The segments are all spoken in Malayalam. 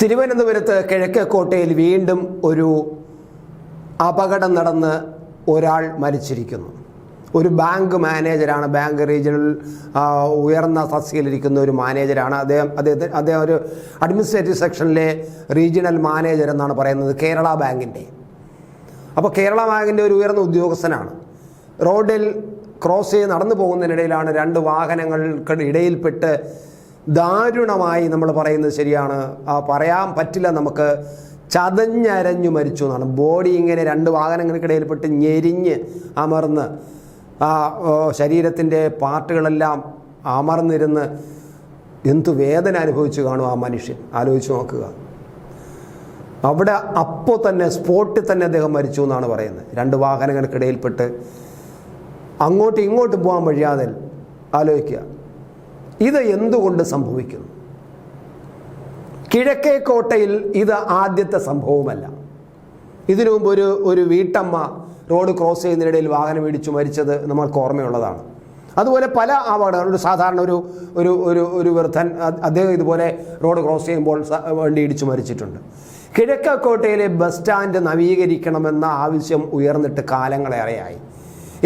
തിരുവനന്തപുരത്ത് കിഴക്കേക്കോട്ടയിൽ വീണ്ടും ഒരു അപകടം നടന്ന് ഒരാൾ മരിച്ചിരിക്കുന്നു. ഒരു ബാങ്ക് മാനേജരാണ് ബാങ്ക് റീജിയണൽ ഉയർന്ന തസ്തികയിലിരിക്കുന്ന ഒരു മാനേജരാണ്. അദ്ദേഹം അദ്ദേഹത്തിന് അദ്ദേഹം ഒരു അഡ്മിനിസ്ട്രേറ്റീവ് സെക്ഷനിലെ റീജിയണൽ മാനേജർ എന്നാണ് പറയുന്നത് കേരള ബാങ്കിന്റെ. അപ്പോൾ കേരള ബാങ്കിന്റെ ഒരു ഉയർന്ന ഉദ്യോഗസ്ഥനാണ്. റോഡിൽ ക്രോസ് ചെയ്ത് നടന്നു പോകുന്നതിനിടയിലാണ് രണ്ട് വാഹനങ്ങൾക്ക് ഇടയിൽപ്പെട്ട് ദാരുണമായി നമ്മൾ പറയുന്നത് ശരിയാണ്. പറയാൻ പറ്റില്ല നമുക്ക്. ചതഞ്ഞരഞ്ഞു മരിച്ചു എന്നാണ്. ബോഡി ഇങ്ങനെ രണ്ട് വാഹനങ്ങൾക്കിടയിൽപ്പെട്ട് ഞെരിഞ്ഞ് അമർന്ന്. ആ ശരീരത്തിന്റെ പാർട്ടുകളെല്ലാം അമർന്നിരുന്ന് എന്തു വേദന അനുഭവിച്ചു കാണും ആ മനുഷ്യൻ. ആലോചിച്ച് നോക്കുക. അവിടെ അപ്പോൾ തന്നെ സ്പോട്ടിൽ തന്നെ അദ്ദേഹം മരിച്ചു എന്നാണ് പറയുന്നത്. രണ്ട് വാഹനങ്ങൾക്കിടയിൽപ്പെട്ട് അങ്ങോട്ടും ഇങ്ങോട്ടും പോകാൻ വഴിയാതെ ആലോചിക്കുക. ഇത് എന്തുകൊണ്ട് സംഭവിക്കുന്നു? കിഴക്കേക്കോട്ടയിൽ ഇത് ആദ്യത്തെ സംഭവമല്ല. ഇതിനു മുമ്പ് ഒരു ഒരു വീട്ടമ്മ റോഡ് ക്രോസ് ചെയ്യുന്നതിനിടയിൽ വാഹനം ഇടിച്ചു മരിച്ചത് നമ്മൾക്ക് ഓർമ്മയുള്ളതാണ്. അതുപോലെ പല അപകടങ്ങൾ ഒരു സാധാരണ ഒരു ഒരു ഒരു ഒരു വൃദ്ധൻ അദ്ദേഹം ഇതുപോലെ റോഡ് ക്രോസ് ചെയ്യുമ്പോൾ വണ്ടി ഇടിച്ചു മരിച്ചിട്ടുണ്ട്. കിഴക്കക്കോട്ടയിലെ ബസ് സ്റ്റാൻഡ് നവീകരിക്കണമെന്ന ആവശ്യം ഉയർന്നിട്ട് കാലങ്ങളേറെയായി.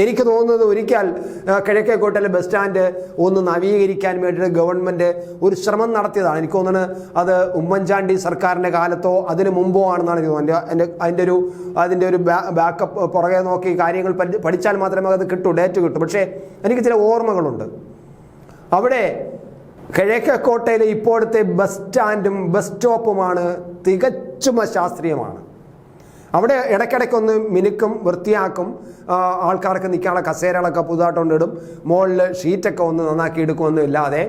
എനിക്ക് തോന്നുന്നത് ഒരിക്കൽ കിഴക്കേക്കോട്ടയിലെ ബസ് സ്റ്റാൻഡ് ഒന്ന് നവീകരിക്കാൻ വേണ്ടിയിട്ട് ഗവൺമെന്റ് ഒരു ശ്രമം നടത്തിയതാണ്. എനിക്ക് തോന്നുന്നത് അത് ഉമ്മൻചാണ്ടി സർക്കാരിന്റെ കാലത്തോ അതിന് മുമ്പോ ആണെന്നാണ് എനിക്ക് തോന്നുന്നത്. എന്റെ അതിന്റെ ഒരു അതിന്റെ ഒരു ബാക്കപ്പ് പുറകെ നോക്കി കാര്യങ്ങൾ പഠിച്ചാൽ മാത്രമേ അത് കിട്ടൂ ഡേറ്റ് കിട്ടൂ. പക്ഷേ എനിക്ക് ചില ഓർമ്മകളുണ്ട്. അവിടെ കിഴക്കേക്കോട്ടയിലെ ഇപ്പോഴത്തെ ബസ് സ്റ്റാൻഡും ബസ് സ്റ്റോപ്പുമാണ് തികച്ചും അശാസ്ത്രീയമാണ്. അവിടെ ഇടയ്ക്കിടയ്ക്കൊന്ന് മിനുക്കും വൃത്തിയാക്കും. ആൾക്കാർക്ക് നിൽക്കാനുള്ള കസേരകളൊക്കെ പുതുതായിട്ട് കൊണ്ടിടും മുകളിൽ ഷീറ്റൊക്കെ ഒന്ന് നന്നാക്കി എടുക്കുമൊന്നും ഇല്ലാതെ.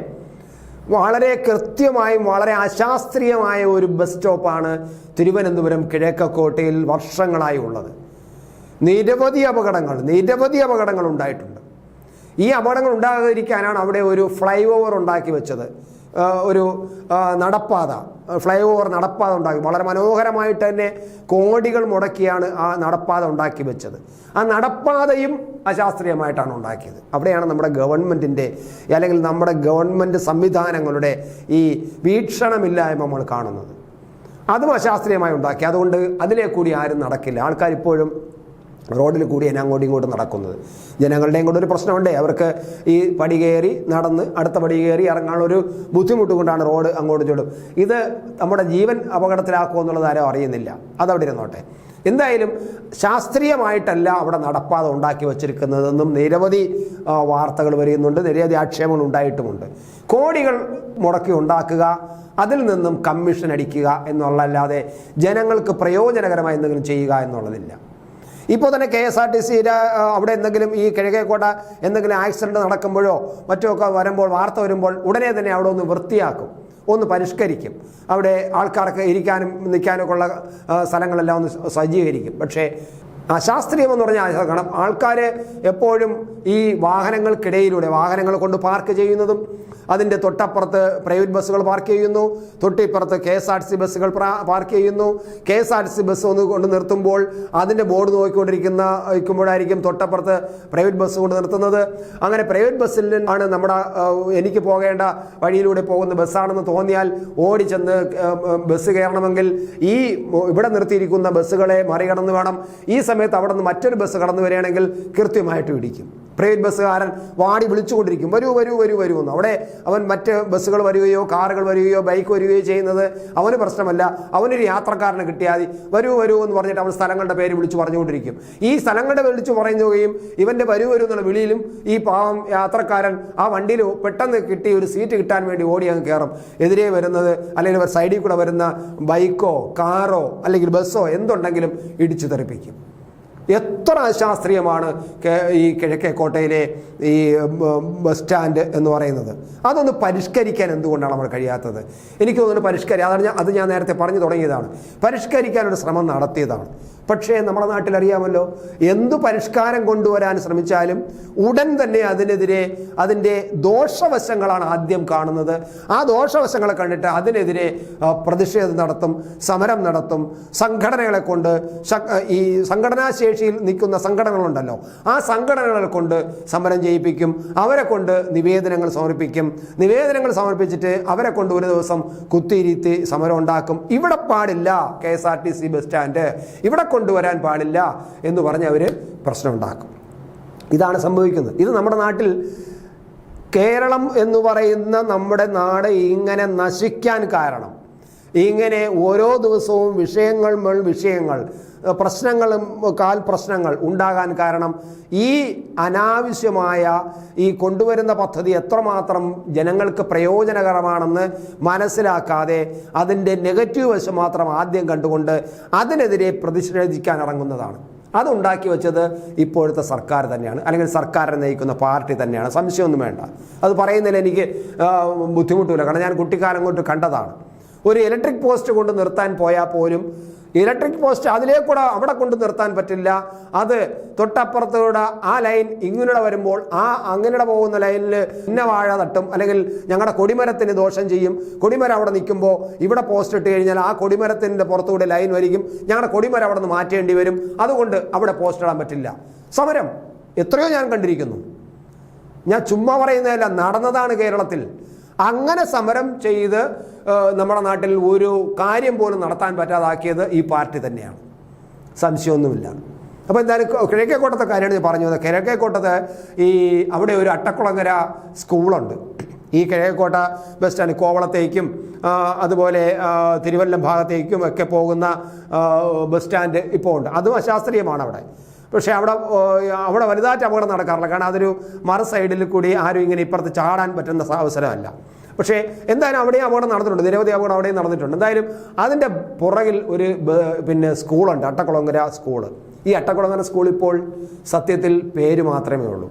വളരെ കൃത്യമായും വളരെ അശാസ്ത്രീയമായ ഒരു ബസ് സ്റ്റോപ്പാണ് തിരുവനന്തപുരം കിഴക്കക്കോട്ടയിൽ വർഷങ്ങളായി ഉള്ളത്. നിരവധി അപകടങ്ങൾ നിരവധി അപകടങ്ങൾ ഉണ്ടായിട്ടുണ്ട്. ഈ അപകടങ്ങൾ ഉണ്ടാകാതിരിക്കാനാണ് അവിടെ ഒരു ഫ്ലൈ ഓവർ ഉണ്ടാക്കി വെച്ചത്. ഒരു നടപ്പാത ഫ്ലൈ ഓവർ നടപ്പാത ഉണ്ടാക്കി. വളരെ മനോഹരമായിട്ട് തന്നെ കോടികൾ മുടക്കിയാണ് ആ നടപ്പാത ഉണ്ടാക്കി വെച്ചത്. ആ നടപ്പാതയും അശാസ്ത്രീയമായിട്ടാണ് ഉണ്ടാക്കിയത്. അവിടെയാണ് നമ്മുടെ ഗവൺമെന്റിന്റെ അല്ലെങ്കിൽ നമ്മുടെ ഗവൺമെന്റ് സംവിധാനങ്ങളുടെ ഈ വീക്ഷണമില്ലായ്മ നമ്മൾ കാണുന്നത്. അതും അശാസ്ത്രീയമായി ഉണ്ടാക്കി. അതുകൊണ്ട് അതിലെ കൂടി ആരും നടക്കില്ല. ആൾക്കാർ ഇപ്പോഴും റോഡിൽ കൂടിയാണ് അങ്ങോട്ടും ഇങ്ങോട്ടും നടക്കുന്നത്. ജനങ്ങളുടെയും കൂടെ ഒരു പ്രശ്നമുണ്ട്. അവർക്ക് ഈ പടി കയറി നടന്ന് അടുത്ത പടി കയറി ഇറങ്ങാനുള്ള ഒരു ബുദ്ധിമുട്ട് കൊണ്ടാണ് റോഡ് അങ്ങോട്ട് ചൊടും ഇത് നമ്മുടെ ജീവൻ അപകടത്തിലാക്കുക എന്നുള്ളത് ആരും അറിയുന്നില്ല. അതവിടെ ഇരുന്നോട്ടെ. എന്തായാലും ശാസ്ത്രീയമായിട്ടല്ല അവിടെ നടപ്പാതെ ഉണ്ടാക്കി വച്ചിരിക്കുന്നതെന്നും നിരവധി വാർത്തകൾ വരുന്നുണ്ട്. നിരവധി ആക്ഷേപങ്ങൾ ഉണ്ടായിട്ടുമുണ്ട്. കോടികൾ മുടക്കി ഉണ്ടാക്കുക അതിൽ നിന്നും കമ്മീഷൻ അടിക്കുക എന്നുള്ളതല്ലാതെ ജനങ്ങൾക്ക് പ്രയോജനകരമായി എന്തെങ്കിലും ചെയ്യുക എന്നുള്ളതില്ല. ഇപ്പോൾ തന്നെ K S R T C അവിടെ എന്തെങ്കിലും ഈ കിഴക്കേക്കോട്ട എന്തെങ്കിലും ആക്സിഡന്റ് നടക്കുമ്പോഴോ മറ്റോ ഒക്കെ വരുമ്പോൾ വാർത്ത വരുമ്പോൾ ഉടനെ തന്നെ അവിടെ ഒന്ന് വൃത്തിയാക്കും ഒന്ന് പരിഷ്കരിക്കും. അവിടെ ആൾക്കാർക്ക് ഇരിക്കാനും നിൽക്കാനൊക്കെ ഉള്ള സ്ഥലങ്ങളെല്ലാം ഒന്ന് സജ്ജീകരിക്കും. പക്ഷേ അശാസ്ത്രീയം എന്ന് പറഞ്ഞാൽ കാരണം ആൾക്കാർ എപ്പോഴും ഈ വാഹനങ്ങൾക്കിടയിലൂടെ വാഹനങ്ങൾ കൊണ്ട് പാർക്ക് ചെയ്യുന്നതും അതിന്റെ തൊട്ടപ്പുറത്ത് പ്രൈവറ്റ് ബസ്സുകൾ പാർക്ക് ചെയ്യുന്നു. തൊട്ടിപ്പുറത്ത് കെ എസ് ആർ സി ബസ്സുകൾ പാർക്ക് ചെയ്യുന്നു. K S R C bus ഒന്ന് കൊണ്ട് നിർത്തുമ്പോൾ അതിന്റെ ബോർഡ് നോക്കിക്കൊണ്ടിരിക്കുന്ന വയ്ക്കുമ്പോഴായിരിക്കും തൊട്ടപ്പുറത്ത് പ്രൈവറ്റ് ബസ് കൊണ്ട് നിർത്തുന്നത്. അങ്ങനെ പ്രൈവറ്റ് ബസ്സിൽ ആണ് നമ്മുടെ എനിക്ക് പോകേണ്ട വഴിയിലൂടെ പോകുന്ന ബസ്സാണെന്ന് തോന്നിയാൽ ഓടി ചെന്ന് ബസ് കയറണമെങ്കിൽ ഈ ഇവിടെ നിർത്തിയിരിക്കുന്ന ബസ്സുകളെ മറികടന്ന് വേണം. ഈ സമയത്ത് അവിടെ നിന്ന് മറ്റൊരു ബസ് കടന്നു വരികയാണെങ്കിൽ കൃത്യമായിട്ട് ഇടിക്കും. പ്രൈവറ്റ് ബസ്സുകാരൻ വാടി വിളിച്ചുകൊണ്ടിരിക്കും. വരൂ വരൂ വരൂ വരൂ എന്ന്. അവിടെ അവൻ മറ്റ് ബസ്സുകൾ വരികയോ കാറുകൾ വരികയോ ബൈക്ക് വരികയോ ചെയ്യുന്നത് അവന് പ്രശ്നമല്ല. അവനൊരു യാത്രക്കാരനെ കിട്ടിയാൽ മതി. വരൂ വരൂ എന്ന് പറഞ്ഞിട്ട് അവൻ സ്ഥലങ്ങളുടെ പേര് വിളിച്ചു പറഞ്ഞുകൊണ്ടിരിക്കും. ഈ സ്ഥലങ്ങളുടെ വിളിച്ചു പറയുകയും ഇവന്റെ വരൂ വരൂ എന്നുള്ള വിളിയിലും ഈ പാവം യാത്രക്കാരൻ ആ വണ്ടിയിൽ പെട്ടെന്ന് കിട്ടി ഒരു സീറ്റ് കിട്ടാൻ വേണ്ടി ഓടി അങ്ങ് കയറും. എതിരെ വരുന്നത് അല്ലെങ്കിൽ സൈഡിൽ കൂടെ വരുന്ന ബൈക്കോ കാറോ അല്ലെങ്കിൽ ബസ്സോ എന്തുണ്ടെങ്കിലും ഇടിച്ചു തെറിപ്പിക്കും. എത്ര അശാസ്ത്രീയമാണ് ഈ കിഴക്കേക്കോട്ടയിലെ ഈ ബസ് സ്റ്റാൻഡ് എന്ന് പറയുന്നത്? അതൊന്ന് പരിഷ്കരിക്കാൻ എന്തുകൊണ്ടാണ് നമ്മൾ കഴിയാത്തത്? എനിക്ക് തോന്നുന്നു പരിഷ്കരി അതാണ് ഞാൻ അത് ഞാൻ നേരത്തെ പറഞ്ഞു തുടങ്ങിയതാണ്. പരിഷ്കരിക്കാനൊരു ശ്രമം നടത്തിയതാണ്. പക്ഷേ നമ്മുടെ നാട്ടിൽ അറിയാമല്ലോ എന്തു പരിഷ്കാരം കൊണ്ടുവരാൻ ശ്രമിച്ചാലും ഉടൻ തന്നെ അതിനെതിരെ അതിന്റെ ദോഷവശങ്ങളാണ് ആദ്യം കാണുന്നത്. ആ ദോഷവശങ്ങളെ കണ്ടിട്ട് അതിനെതിരെ പ്രതിഷേധം നടത്തും സമരം നടത്തും. സംഘടനകളെ കൊണ്ട് ഈ സംഘടനാശേഷിയിൽ നിൽക്കുന്ന സംഘടനകളുണ്ടല്ലോ ആ സംഘടനകളെ കൊണ്ട് സമരം ചെയ്യിപ്പിക്കും. അവരെ കൊണ്ട് നിവേദനങ്ങൾ സമർപ്പിക്കും. നിവേദനങ്ങൾ സമർപ്പിച്ചിട്ട് അവരെ കൊണ്ട് ഒരു ദിവസം കുത്തിയിരുത്തി സമരം ഉണ്ടാക്കും. ഇവിടെ പാടില്ല K S R T C bus stand. ഇവിടെ കൊണ്ടുവരാൻ പാടില്ല എന്ന് പറഞ്ഞ് അവർ പ്രശ്നമുണ്ടാക്കും. ഇതാണ് സംഭവിക്കുന്നത്. ഇത് നമ്മുടെ നാട്ടിൽ കേരളം എന്ന് പറയുന്ന നമ്മുടെ നാട് ഇങ്ങനെ നശിക്കാൻ കാരണം ഇങ്ങനെ ഓരോ ദിവസവും വിഷയങ്ങൾ വിഷയങ്ങൾ പ്രശ്നങ്ങളും കാൽ പ്രശ്നങ്ങൾ ഉണ്ടാകാൻ കാരണം ഈ അനാവശ്യമായ ഈ കൊണ്ടുവരുന്ന പദ്ധതി എത്രമാത്രം ജനങ്ങൾക്ക് പ്രയോജനകരമാണെന്ന് മനസ്സിലാക്കാതെ അതിന്റെ നെഗറ്റീവ് വശം മാത്രം ആദ്യം കണ്ടുകൊണ്ട് അതിനെതിരെ പ്രതിഷേധിക്കാൻ ഇറങ്ങുന്നതാണ്. അതുണ്ടാക്കി വെച്ചത് ഇപ്പോഴത്തെ സർക്കാർ തന്നെയാണ്. അല്ലെങ്കിൽ സർക്കാരിനെ നയിക്കുന്ന പാർട്ടി തന്നെയാണ്. സംശയമൊന്നും വേണ്ട. അത് പറയുന്നതിൽ എനിക്ക് ബുദ്ധിമുട്ടില്ല. കാരണം ഞാൻ കുട്ടിക്കാലം കൊണ്ട് കണ്ടതാണ്. ഒരു ഇലക്ട്രിക് പോസ്റ്റ് കൊണ്ട് നിർത്താൻ പോയാൽ പോലും ഇലക്ട്രിക് പോസ്റ്റ് അതിലേക്കൂടെ അവിടെ കൊണ്ട് നിർത്താൻ പറ്റില്ല. അത് തൊട്ടപ്പുറത്തൂടെ ആ ലൈൻ ഇങ്ങനെ വരുമ്പോൾ ആ അങ്ങനെ പോകുന്ന ലൈനിൽ ഇന്ന വാഴ തട്ടും അല്ലെങ്കിൽ ഞങ്ങളുടെ കൊടിമരത്തിന് ദോഷം ചെയ്യും. കൊടിമരം അവിടെ നിൽക്കുമ്പോൾ ഇവിടെ പോസ്റ്റ് ഇട്ട് കഴിഞ്ഞാൽ ആ കൊടിമരത്തിന്റെ പുറത്തുകൂടെ ലൈൻ വരിക്കും ഞങ്ങളുടെ കൊടിമരം അവിടെ നിന്ന് മാറ്റേണ്ടി വരും. അതുകൊണ്ട് അവിടെ പോസ്റ്റ് ഇടാൻ പറ്റില്ല. സമരം എത്രയോ ഞാൻ കണ്ടിരിക്കുന്നു. ഞാൻ ചുമ്മാ പറയുന്നതല്ല നടന്നതാണ് കേരളത്തിൽ. അങ്ങനെ സമരം ചെയ്ത് നമ്മുടെ നാട്ടിൽ ഒരു കാര്യം പോലും നടത്താൻ പറ്റാതാക്കിയത് ഈ പാർട്ടി തന്നെയാണ്. സംശയമൊന്നുമില്ല. അപ്പോൾ എന്തായാലും കിഴക്കേക്കോട്ടത്തെ കാര്യമാണ് ഞാൻ പറഞ്ഞു വന്നത് കിഴക്കേക്കോട്ടത്ത് ഈ അവിടെ ഒരു അട്ടക്കുളങ്ങര സ്കൂളുണ്ട്. ഈ കിഴക്കേക്കോട്ട ബസ് സ്റ്റാൻഡ് കോവളത്തേക്കും അതുപോലെ തിരുവല്ലം ഭാഗത്തേക്കും ഒക്കെ പോകുന്ന ബസ് സ്റ്റാൻഡ് ഇപ്പോൾ ഉണ്ട്. അതും അശാസ്ത്രീയമാണ് അവിടെ. പക്ഷേ അവിടെ അവിടെ വലുതായിട്ട് അപകടം നടക്കാറില്ല. കാരണം അതൊരു മറ സൈഡിൽ കൂടി ആരും ഇങ്ങനെ ഇപ്പുറത്ത് ചാടാൻ പറ്റുന്ന അവസരമല്ല. പക്ഷേ എന്തായാലും അവിടെയും അപകടം നടന്നിട്ടുണ്ട്. നിരവധി അപകടം അവിടെയും നടന്നിട്ടുണ്ട്. എന്തായാലും അതിന്റെ പുറകിൽ ഒരു പിന്നെ സ്കൂളുണ്ട്. അട്ടക്കുളങ്ങര സ്കൂൾ. ഈ അട്ടക്കുളങ്ങര സ്കൂൾ ഇപ്പോൾ സത്യത്തിൽ പേര് മാത്രമേ ഉള്ളൂ.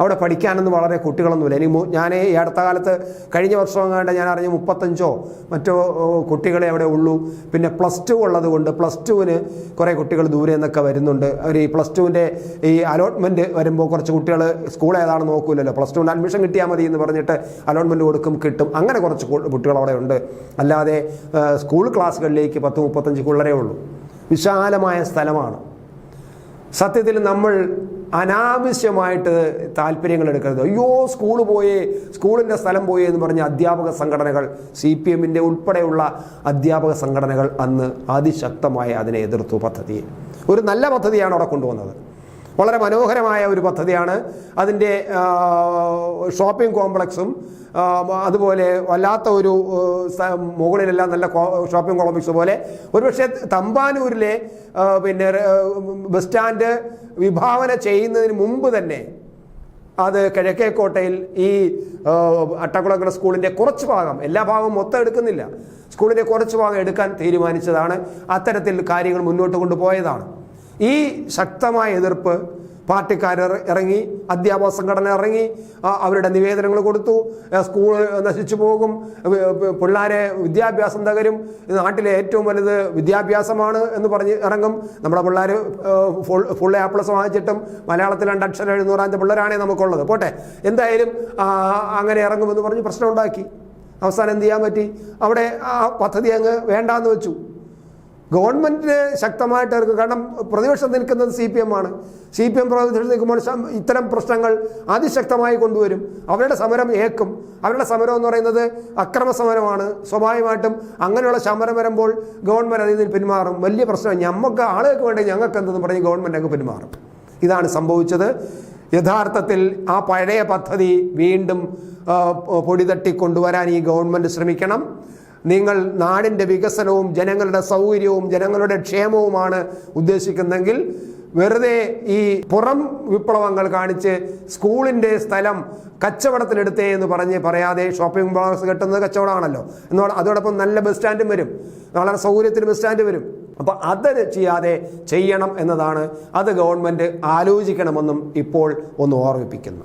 അവിടെ പഠിക്കാനൊന്നും വളരെ കുട്ടികളൊന്നുമില്ല. ഇനി ഞാൻ ഈ അടുത്ത കാലത്ത് കഴിഞ്ഞ വർഷം കണ്ട ഞാൻ അറിഞ്ഞ മുപ്പത്തഞ്ചോ മറ്റോ കുട്ടികളെ അവിടെ ഉള്ളൂ. പിന്നെ പ്ലസ് ടു ഉള്ളത് കൊണ്ട് പ്ലസ് ടുവിന് കുറേ കുട്ടികൾ ദൂരെ നിന്നൊക്കെ വരുന്നുണ്ട്. അവർ ഈ പ്ലസ് ടുവിന്റെ ഈ അലോട്ട്മെന്റ് വരുമ്പോൾ കുറച്ച് കുട്ടികൾ സ്കൂൾ ഏതാണെന്ന് നോക്കൂലല്ലോ. പ്ലസ് ടുവിന്റെ അഡ്മിഷൻ കിട്ടിയാൽ മതി എന്ന് പറഞ്ഞിട്ട് അലോട്ട്മെന്റ് കൊടുക്കും കിട്ടും. അങ്ങനെ കുറച്ച് കുട്ടികൾ അവിടെ ഉണ്ട്. അല്ലാതെ സ്കൂൾ ക്ലാസ്സുകളിലേക്ക് പത്ത് മുപ്പത്തഞ്ച് പിള്ളേരേ ഉള്ളൂ. വിശാലമായ സ്ഥലമാണ്. സത്യത്തിൽ നമ്മൾ അനാവശ്യമായിട്ട് താല്പര്യങ്ങൾ എടുക്കരുത്. അയ്യോ സ്കൂൾ പോയേ സ്കൂളിന്റെ സ്ഥലം പോയേ എന്ന് പറഞ്ഞ അധ്യാപക സംഘടനകൾ സി പി എമ്മിന്റെ ഉൾപ്പെടെയുള്ള അധ്യാപക സംഘടനകൾ അന്ന് അതിശക്തമായി അതിനെ എതിർത്തു പദ്ധതിയെ ഒരു നല്ല പദ്ധതിയാണ് അവിടെ കൊണ്ടുവന്നത്. വളരെ മനോഹരമായ ഒരു പദ്ധതിയാണ്. അതിന്റെ ഷോപ്പിംഗ് കോംപ്ലക്സും അതുപോലെ വല്ലാത്ത ഒരു മുകളിലെല്ലാം നല്ല ഷോപ്പിംഗ് കോംപ്ലക്സ് പോലെ ഒരുപക്ഷെ തമ്പാനൂരിലെ പിന്നെ ബസ് സ്റ്റാൻഡ് വിഭാവന ചെയ്യുന്നതിന് മുമ്പ് തന്നെ അത് കിഴക്കേക്കോട്ടയിൽ ഈ അട്ടക്കുളങ്ങര സ്കൂളിന്റെ കുറച്ച് ഭാഗം എല്ലാ ഭാഗവും മൊത്തം എടുക്കുന്നില്ല. സ്കൂളിന്റെ കുറച്ച് ഭാഗം എടുക്കാൻ തീരുമാനിച്ചതാണ്. അത്തരത്തിൽ കാര്യങ്ങൾ മുന്നോട്ട് കൊണ്ടുപോയതാണ്. ഈ ശക്തമായ എതിർപ്പ് പാർട്ടിക്കാർ ഇറങ്ങി അധ്യാപക സംഘടന ഇറങ്ങി അവരുടെ നിവേദനങ്ങൾ കൊടുത്തു സ്കൂൾ നശിച്ചു പോകും പിള്ളേരെ വിദ്യാഭ്യാസം തകരും നാട്ടിലെ ഏറ്റവും വലുത് വിദ്യാഭ്യാസമാണ് എന്ന് പറഞ്ഞ് ഇറങ്ങും. നമ്മുടെ പിള്ളേർ ഫുൾ ഫുൾ എ പ്ലസ് വാങ്ങിച്ചിട്ടും മലയാളത്തിൽ രണ്ട് അക്ഷരം എഴുന്നൂറാമത്തെ പിള്ളേരാണേ നമുക്കുള്ളത്. പോട്ടെ എന്തായാലും അങ്ങനെ ഇറങ്ങുമെന്ന് പറഞ്ഞ് പ്രശ്നം ഉണ്ടാക്കി അവസാനം എന്ത് ചെയ്യാൻ പറ്റി? അവിടെ ആ പദ്ധതി അങ്ങ് വേണ്ടാന്ന് വെച്ചു. ഗവൺമെന്റ് ശക്തമായിട്ട് അവർക്ക് കാരണം പ്രതിപക്ഷം നിൽക്കുന്നത് സി പി എം ആണ്. സി പി എം പ്രതിപക്ഷം നിൽക്കുമ്പോൾ ഇത്തരം പ്രശ്നങ്ങൾ അതിശക്തമായി കൊണ്ടുവരും. അവരുടെ സമരം ഏക്കും. അവരുടെ സമരം എന്ന് പറയുന്നത് അക്രമ സമരമാണ്. സ്വാഭാവികമായിട്ടും അങ്ങനെയുള്ള സമരം വരുമ്പോൾ ഗവൺമെന്റ് അതിൽ നിന്ന് പിന്മാറും. വലിയ പ്രശ്നമാണ് ഞമ്മക്ക് ആളുകൾക്ക് വേണ്ടി ഞങ്ങൾക്ക് എന്തെന്ന് പറഞ്ഞ് ഗവൺമെന്റ് അങ്ങ് പിന്മാറും. ഇതാണ് സംഭവിച്ചത്. യഥാർത്ഥത്തിൽ ആ പഴയ പദ്ധതി വീണ്ടും പൊടിതട്ടി കൊണ്ടുവരാൻ ഈ ഗവൺമെന്റ് ശ്രമിക്കണം. നിങ്ങൾ നാടിന്റെ വികസനവും ജനങ്ങളുടെ സൗകര്യവും ജനങ്ങളുടെ ക്ഷേമവുമാണ് ഉദ്ദേശിക്കുന്നതെങ്കിൽ വെറുതെ ഈ പുറം വിപ്ലവങ്ങൾ കാണിച്ച് സ്കൂളിന്റെ സ്ഥലം കച്ചവടത്തിനെടുത്തേ എന്ന് പറഞ്ഞ് പറയാതെ ഷോപ്പിംഗ് മാൾസ് കെട്ടുന്നത് കച്ചവടമാണല്ലോ. എന്നാൽ അതോടൊപ്പം നല്ല ബസ് സ്റ്റാൻഡും വരും. വളരെ സൗകര്യത്തിന് ബസ് സ്റ്റാൻഡ് വരും. അപ്പോൾ അത് ചെയ്യാതെ ചെയ്യണം എന്നതാണ് അത് ഗവൺമെന്റ് ആലോചിക്കണമെന്നും ഇപ്പോൾ ഒന്ന് ഓർമ്മിപ്പിക്കുന്നു.